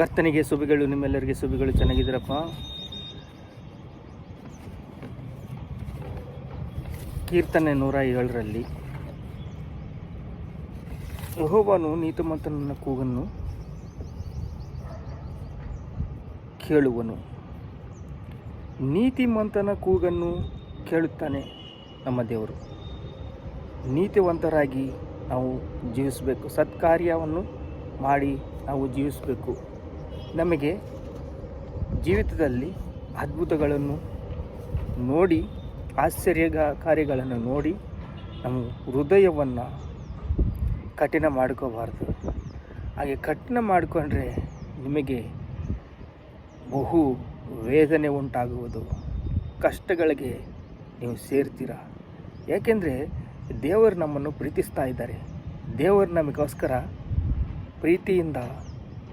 ಕರ್ತನಿಗೆ ಸುಬಿಗಳು, ನಿಮ್ಮೆಲ್ಲರಿಗೆ ಸುಬಿಗಳು ಚೆನ್ನಾಗಿದ್ದೀರಪ್ಪ. ಕೀರ್ತನೆ ನೂರ ಏಳರಲ್ಲಿ, ಯಹೋವನು ನೀತಿಮಂತನ ಕೂಗನ್ನು ಕೇಳುವನು. ನೀತಿಮಂತನ ಕೂಗನ್ನು ಕೇಳುತ್ತಾನೆ ನಮ್ಮ ದೇವರು. ನೀತಿವಂತರಾಗಿ ನಾವು ಜೀವಿಸಬೇಕು. ಸತ್ಕಾರ್ಯವನ್ನು ಮಾಡಿ ನಾವು ಜೀವಿಸಬೇಕು. ನಮಗೆ ಜೀವಿತದಲ್ಲಿ ಅದ್ಭುತಗಳನ್ನು ನೋಡಿ ಆಶ್ಚರ್ಯ ಕಾರ್ಯಗಳನ್ನು ನೋಡಿ ನಮ್ಮ ಹೃದಯವನ್ನು ಕಠಿಣ ಮಾಡ್ಕೋಬಾರ್ದು. ಹಾಗೆ ಕಠಿಣ ಮಾಡಿಕೊಂಡ್ರೆ ನಿಮಗೆ ಬಹು ವೇದನೆ ಉಂಟಾಗುವುದು. ಕಷ್ಟಗಳಿಗೆ ನೀವು ಸೇರ್ತೀರ? ಯಾಕೆಂದರೆ ದೇವರು ನಮ್ಮನ್ನು ಪ್ರೀತಿಸ್ತಾ ಇದ್ದಾರೆ. ದೇವರು ನಮಗೋಸ್ಕರ ಪ್ರೀತಿಯಿಂದ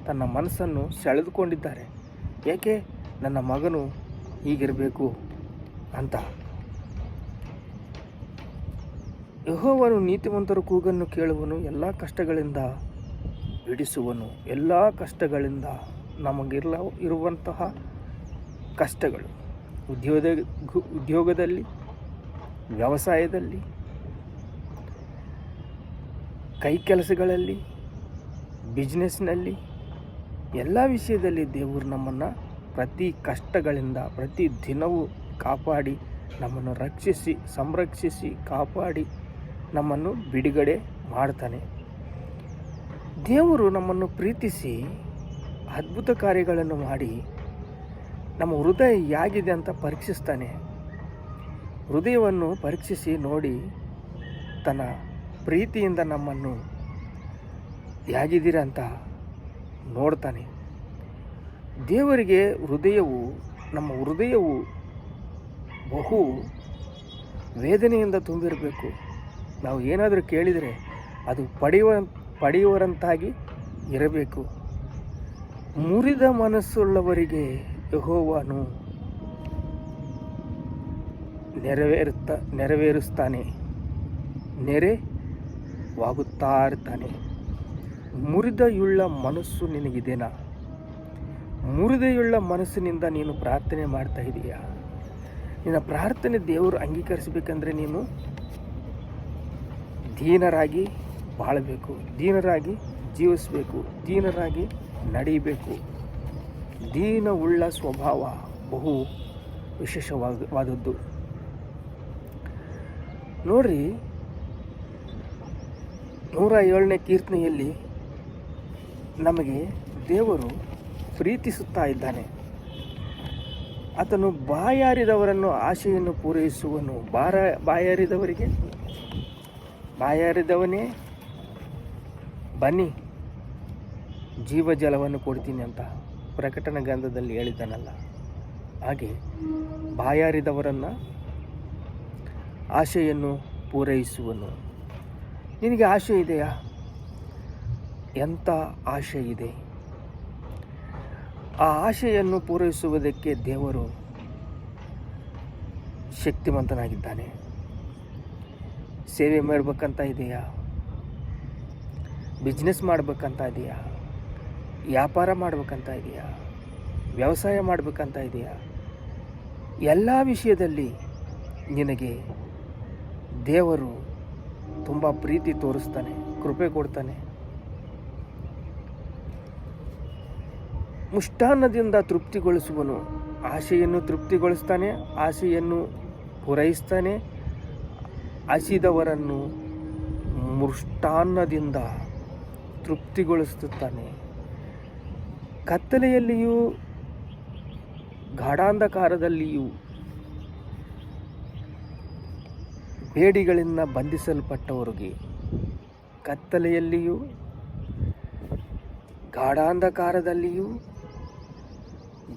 ತನ್ನ ಮನಸ್ಸನ್ನು ಸೆಳೆದುಕೊಂಡಿದ್ದಾರೆ. ಏಕೆ ನನ್ನ ಮಗನು ಹೀಗಿರಬೇಕು ಅಂತ. ಯಹೋವನು ನೀತಿವಂತರ ಕೂಗನ್ನು ಕೇಳುವನು, ಎಲ್ಲ ಕಷ್ಟಗಳಿಂದ ಬಿಡಿಸುವನು ಎಲ್ಲ ಕಷ್ಟಗಳಿಂದ ನಮಗಿರಲ, ಇರುವಂತಹ ಕಷ್ಟಗಳು. ಉದ್ಯೋಗ ಉದ್ಯೋಗದಲ್ಲಿ, ವ್ಯವಸಾಯದಲ್ಲಿ ಕೈ ಕೆಲಸಗಳಲ್ಲಿ ಬಿಸ್ನೆಸ್ನಲ್ಲಿ ಎಲ್ಲ ವಿಷಯದಲ್ಲಿ ದೇವರು ನಮ್ಮನ್ನು ಪ್ರತಿ ಕಷ್ಟಗಳಿಂದ, ಪ್ರತಿ ದಿನವೂ ಕಾಪಾಡಿ, ನಮ್ಮನ್ನು ರಕ್ಷಿಸಿ, ಸಂರಕ್ಷಿಸಿ, ಕಾಪಾಡಿ ನಮ್ಮನ್ನು ಬಿಡುಗಡೆ ಮಾಡ್ತಾನೆ. ದೇವರು ನಮ್ಮನ್ನು ಪ್ರೀತಿಸಿ ಅದ್ಭುತ ಕಾರ್ಯಗಳನ್ನು ಮಾಡಿ ನಮ್ಮ ಹೃದಯ ಹೇಗಿದೆ ಅಂತ ಪರೀಕ್ಷಿಸ್ತಾನೆ. ಹೃದಯವನ್ನು ಪರೀಕ್ಷಿಸಿ ನೋಡಿ ತನ್ನ ಪ್ರೀತಿಯಿಂದ ನಮ್ಮನ್ನು ಹೇಗಿದ್ದೀರ ಅಂತ ನೋಡ್ತಾನೆ. ದೇವರಿಗೆ ಹೃದಯವು, ನಮ್ಮ ಹೃದಯವು ಬಹು ವೇದನೆಯಿಂದ ತುಂಬಿರಬೇಕು. ನಾವು ಏನಾದರೂ ಕೇಳಿದರೆ ಅದು ಪಡೆಯುವ ಪಡೆಯುವರಂತಾಗಿ ಇರಬೇಕು. ಮುರಿದ ಮನಸ್ಸುಳ್ಳವರಿಗೆ ಯಹೋವನು ನೆರವೇರುತ್ತ ನೆರವೇರಿಸ್ತಾನೆ. ನೆರೆವಾಗುತ್ತಾ ಇರ್ತಾನೆ ಮುರಿದಯುಳ್ಳ ಮನಸ್ಸು ನಿನಗಿದೆನಾ? ಮುರಿದೆಯುಳ್ಳ ಮನಸ್ಸಿನಿಂದ ನೀನು ಪ್ರಾರ್ಥನೆ ಮಾಡ್ತಾ ಇದೀಯಾ? ನಿನ್ನ ಪ್ರಾರ್ಥನೆ ದೇವರು ಅಂಗೀಕರಿಸಬೇಕಂದ್ರೆ ನೀನು ದೀನರಾಗಿ ಬಾಳಬೇಕು, ದೀನರಾಗಿ ಜೀವಿಸಬೇಕು, ದೀನರಾಗಿ ನಡೀಬೇಕು ದೀನವುಳ್ಳ ಸ್ವಭಾವ ಬಹು ವಿಶೇಷವಾದದ್ದು. ನೋಡ್ರಿ, ನೂರ ಏಳನೇ ಕೀರ್ತನೆಯಲ್ಲಿ ನಮಗೆ ದೇವರು ಪ್ರೀತಿಸುತ್ತಾ ಇದ್ದಾನೆ. ಆತನು ಬಾಯಾರಿದವರನ್ನು ಆಶೆಯನ್ನು ಪೂರೈಸುವನು. ಬಾರ, ಬಾಯಾರಿದವರಿಗೆ? ಬಾಯಾರಿದವನೇ? ಬನ್ನಿ. ಜೀವಜಲವನ್ನು ಕೊಡ್ತೀನಿ ಅಂತ ಪ್ರಕಟಣ ಗಂಧದಲ್ಲಿ ಹೇಳಿದ್ದಾನಲ್ಲ. ಹಾಗೆ ಬಾಯಾರಿದವರನ್ನು ಆಶೆಯನ್ನು ಪೂರೈಸುವನು. ನಿನಗೆ ಆಶೆ ಇದೆಯಾ? ಎಂಥ ಆಶೆ ಇದೆ? ಆ ಆಶೆಯನ್ನು ಪೂರೈಸುವುದಕ್ಕೆ ದೇವರು ಶಕ್ತಿವಂತನಾಗಿದ್ದಾನೆ ಸೇವೆ ಮಾಡಬೇಕಂತ ಇದೆಯಾ? ಬಿಸ್ನೆಸ್ ಮಾಡಬೇಕಂತ ಇದೆಯಾ? ವ್ಯಾಪಾರ ಮಾಡಬೇಕಂತ ಇದೆಯಾ? ವ್ಯವಸಾಯ ಮಾಡಬೇಕಂತ ಇದೆಯಾ? ಎಲ್ಲ ವಿಷಯದಲ್ಲಿ ನಿನಗೆ ದೇವರು ತುಂಬ ಪ್ರೀತಿ ತೋರಿಸ್ತಾನೆ, ಕೃಪೆ ಕೊಡ್ತಾನೆ. ಮುಷ್ಟಾನ್ನದಿಂದ ತೃಪ್ತಿಗೊಳಿಸುವನು. ಆಶೆಯನ್ನು ತೃಪ್ತಿಗೊಳಿಸ್ತಾನೆ, ಆಸೆಯನ್ನು ಪೂರೈಸ್ತಾನೆ. ಹಸಿದವರನ್ನು ಮುಷ್ಟಾನ್ನದಿಂದ ತೃಪ್ತಿಗೊಳಿಸುತ್ತಾನೆ. ಕತ್ತಲೆಯಲ್ಲಿಯೂ ಗಾಢಾಂಧಕಾರದಲ್ಲಿಯೂ ಬೇಡಿಗಳಿಂದ ಬಂಧಿಸಲ್ಪಟ್ಟವರಿಗೆ ಕತ್ತಲೆಯಲ್ಲಿಯೂ ಗಾಢಾಂಧಕಾರದಲ್ಲಿಯೂ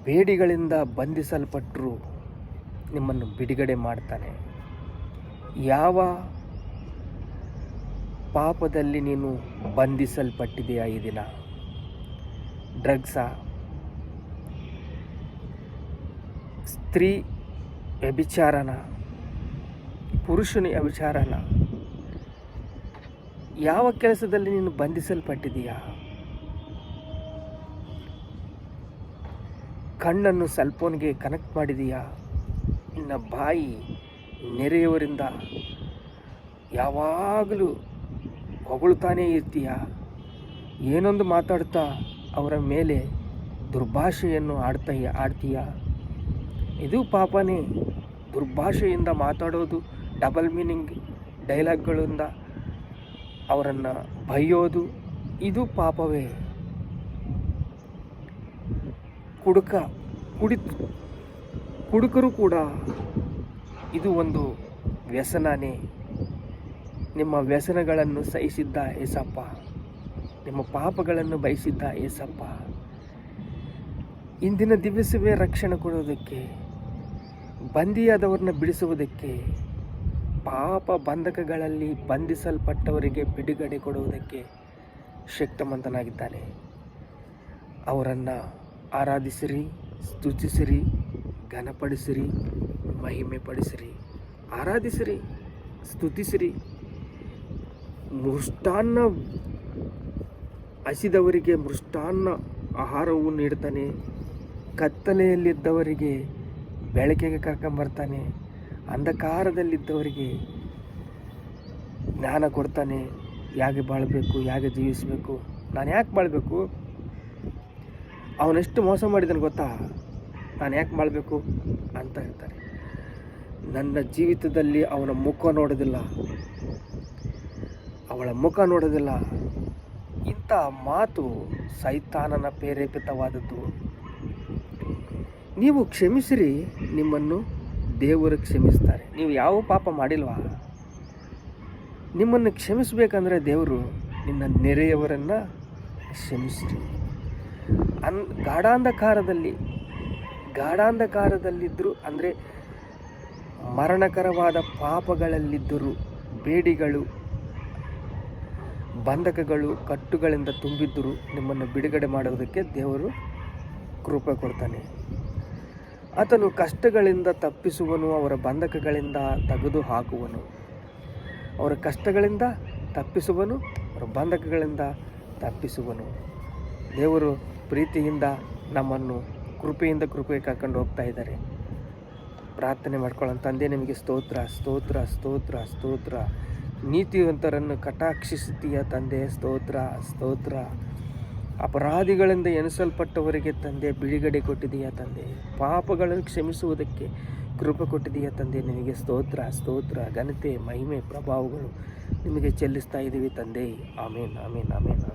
ಬೇಡಿಗಳಿಂದ ಬಂಧಿಸಲ್ಪಟ್ಟರು ನಿಮ್ಮನ್ನು ಬಿಡುಗಡೆ ಮಾಡ್ತಾನೆ. ಯಾವ ಪಾಪದಲ್ಲಿ ನೀನು ಬಂಧಿಸಲ್ಪಟ್ಟಿದೆಯಾ ಈ ದಿನ? ಡ್ರಗ್ಸಾ ಸ್ತ್ರೀ ವ್ಯಭಿಚಾರನ? ಪುರುಷನ ವ್ಯಭಿಚಾರನ? ಯಾವ ಕೆಲಸದಲ್ಲಿ ನೀನು ಬಂಧಿಸಲ್ಪಟ್ಟಿದೆಯಾ? ಕಣ್ಣನ್ನು ಸೆಲ್ಫೋನ್ಗೆ ಕನೆಕ್ಟ್ ಮಾಡಿದೀಯಾ? ನಿನ್ನ ಬಾಯಿ ನೆರೆಯವರಿಂದ ಯಾವಾಗಲೂ ಹೊಗಳುತ್ತಾನೇ ಇರ್ತೀಯ? ಏನೊಂದು ಮಾತಾಡ್ತಾ ಅವರ ಮೇಲೆ ದುರ್ಭಾಷೆಯನ್ನು ಆಡ್ತಾ ಆಡ್ತೀಯ? ಇದು ಪಾಪನೇ. ದುರ್ಭಾಷೆಯಿಂದ ಮಾತಾಡೋದು ಡಬಲ್ ಮೀನಿಂಗ್ ಡೈಲಾಗ್ಗಳಿಂದ ಅವರನ್ನು ಬೈಯೋದು ಇದು ಪಾಪವೇ. ಕುಡುಕ ಕುಡಿತು ಕುಡುಕರು ಕೂಡ ಇದು ಒಂದು ವ್ಯಸನನೇ. ನಿಮ್ಮ ವ್ಯಸನಗಳನ್ನು ಸಹಿಸಿದ್ದ ಏಸಪ್ಪ, ನಿಮ್ಮ ಪಾಪಗಳನ್ನು ಬಯಸಿದ್ದ ಏಸಪ್ಪ. ಇಂದಿನ ದಿವಸವೇ ರಕ್ಷಣೆ ಕೊಡೋದಕ್ಕೆ ಬಂದಿಯಾದವ್ರನ್ನ ಬಿಡಿಸುವುದಕ್ಕೆ, ಪಾಪ ಬಂಧಕಗಳಲ್ಲಿ ಬಂಧಿಸಲ್ಪಟ್ಟವರಿಗೆ ಬಿಡುಗಡೆ ಕೊಡುವುದಕ್ಕೆ ಶಕ್ತಮಂತನಾಗಿದ್ದಾನೆ. ಅವರನ್ನು ಆರಾಧಿಸಿರಿ, ಸ್ತುತಿಸಿರಿ, ಘನಪಡಿಸಿರಿ ಮಹಿಮೆ ಪಡಿಸಿರಿ ಆರಾಧಿಸಿರಿ, ಸ್ತುತಿಸಿರಿ. ಮೃಷ್ಟಾನ್ನ ಹಸಿದವರಿಗೆ ಮೃಷ್ಟಾನ್ನ ಆಹಾರವು ನೀಡ್ತಾನೆ ಕತ್ತಲೆಯಲ್ಲಿದ್ದವರಿಗೆ ಬೆಳಕಿಗೆ ಕರ್ಕೊಂಬರ್ತಾನೆ ಅಂಧಕಾರದಲ್ಲಿದ್ದವರಿಗೆ ಜ್ಞಾನ ಕೊಡ್ತಾನೆ. ಹೇಗೆ ಬಾಳಬೇಕು ಹೇಗೆ ಜೀವಿಸಬೇಕು? ನಾನು ಯಾಕೆ ಬಾಳಬೇಕು? ಅವನೆಷ್ಟು ಮೋಸ ಮಾಡಿದನು ಗೊತ್ತಾ? ನಾನು ಯಾಕೆ ಮಾಡಬೇಕು ಅಂತ ಹೇಳ್ತಾರೆ. ನನ್ನ ಜೀವಿತದಲ್ಲಿ ಅವನ ಮುಖ ನೋಡೋದಿಲ್ಲ. ಅವಳ ಮುಖ ನೋಡೋದಿಲ್ಲ. ಇಂಥ ಮಾತು ಸೈತಾನನ ಪ್ರೇರೇಪಿತವಾದದ್ದು. ನೀವು ಕ್ಷಮಿಸಿರಿ, ನಿಮ್ಮನ್ನು ದೇವರು ಕ್ಷಮಿಸ್ತಾರೆ. ನೀವು ಯಾವ ಪಾಪ ಮಾಡಿಲ್ವಾ? ನಿಮ್ಮನ್ನು ಕ್ಷಮಿಸಬೇಕಂದ್ರೆ ದೇವರು ನಿನ್ನ ನೆರೆಯವರನ್ನು ಕ್ಷಮಿಸಿರಿ. ಅನ್ ಗಾಢಾಂಧಕಾರದಲ್ಲಿ, ಗಾಢಾಂಧಕಾರದಲ್ಲಿದ್ದರು ಅಂದರೆ ಮರಣಕರವಾದ ಪಾಪಗಳಲ್ಲಿದ್ದರು ಬೇಡಿಗಳು, ಬಂಧಕಗಳು, ಕಟ್ಟುಗಳಿಂದ ತುಂಬಿದ್ದರು ನಿಮ್ಮನ್ನು ಬಿಡುಗಡೆ ಮಾಡುವುದಕ್ಕೆ ದೇವರು ಕೃಪೆ ಕೊಡ್ತಾನೆ. ಆತನು ಕಷ್ಟಗಳಿಂದ ತಪ್ಪಿಸುವನು, ಅವರ ಬಂಧಕಗಳಿಂದ ತೆಗೆದು ಹಾಕುವನು ಅವರ ಕಷ್ಟಗಳಿಂದ ತಪ್ಪಿಸುವನು, ಅವರ ಬಂಧಕಗಳಿಂದ ತಪ್ಪಿಸುವನು. ದೇವರು ಪ್ರೀತಿಯಿಂದ ನಮ್ಮನ್ನು ಕೃಪೆಯಿಂದ ಕೃಪೆಗೆ ಕರ್ಕೊಂಡು ಹೋಗ್ತಾ ಇದ್ದಾರೆ. ಪ್ರಾರ್ಥನೆ ಮಾಡ್ಕೊಳ್ಳೋಣ. ತಂದೆ, ನಿಮಗೆ ಸ್ತೋತ್ರ ಸ್ತೋತ್ರ ಸ್ತೋತ್ರ ಸ್ತೋತ್ರ. ನೀತಿವಂತರನ್ನು ಕಟಾಕ್ಷಿಸುತ್ತೀಯ ತಂದೆ, ಸ್ತೋತ್ರ ಸ್ತೋತ್ರ. ಅಪರಾಧಿಗಳಿಂದ ಎನಿಸಲ್ಪಟ್ಟವರಿಗೆ ತಂದೆ, ಬಿಡುಗಡೆ ಕೊಟ್ಟಿದೆಯಾ ತಂದೆ. ಪಾಪಗಳನ್ನು ಕ್ಷಮಿಸುವುದಕ್ಕೆ ಕೃಪೆ ಕೊಟ್ಟಿದೆಯಾ ತಂದೆ ನಿಮಗೆ ಸ್ತೋತ್ರ ಸ್ತೋತ್ರ. ಘನತೆ, ಮಹಿಮೆ, ಪ್ರಭಾವಗಳು ನಿಮಗೆ ಚೆಲ್ಲಿಸ್ತಾ ಇದ್ದೀವಿ ತಂದೆ. ಆಮೇನ್ ಆಮೇನ್ ಆಮೇನ್.